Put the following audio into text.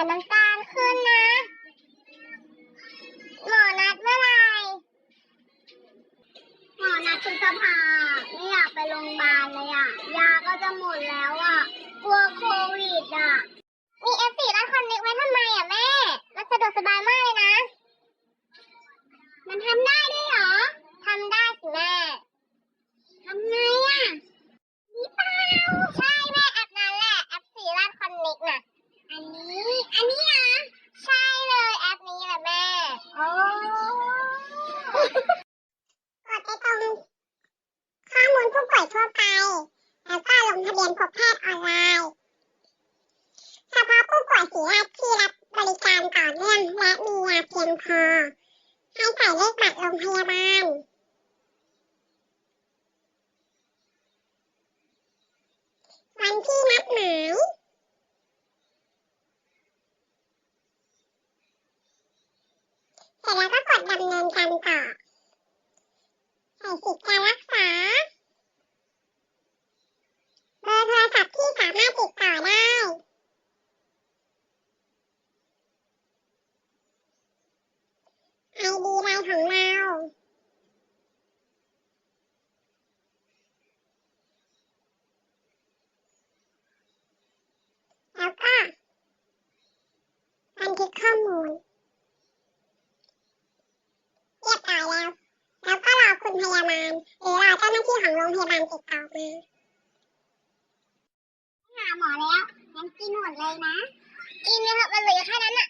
ยวน้ำตาลขึ้นนะ หมอนัดเมื่อไหร่ หมอนัดพฤษภาไม่อยากไปโรงพยาบาลเลยอะ ยาก็จะหมดแล้วอะ กลัวโควิดอะ มีเอฟซีรัดคอนเน็กไว้ทำไมอะแม่ มันสะดวกสบายมากเลยนะ มันทำได้ด้วยเหรอ ทำได้สิแม่ ทำไงอะนี่เปล่าใช่แม่แอปนั้นแหละ แอปสีรัดคอนเน็กน่ะ อันนี้ อันนี้เหรอ ใช่เลยแอปนี้แหละแม่ โอ้กดไปตรงข้อมูลผู้ป่วย ทั่วไป แล้วก็ลงทะเบียนพบแพทย์ออนไลน์ เฉพาะผู้ป่วยสีแยกที่รับบริการต่อเนื่องและมียาเพียงพอ ให้ใส่เลขบัตรโรงพยาบาลวันที่นัดหมายเสร็จแล้วก็กดดำเนินการต่อใส่สิทธิ์การรักษา เบอร์โทรศัพท์ที่สามารถติดต่อได้ ไอดีไลน์ของเรา แล้วก็บันทึกข้อมูล เรียบร้อยแล้ว แล้วก็รอ คุณพยาบาลหรือรอเจ้าหน้าที่ของโรงพยาบาลติดต่อมาหาหมอแล้วงั้นกินหมดเลยนะ กินเลยเถอะมันเหลือแค่นั้นอะ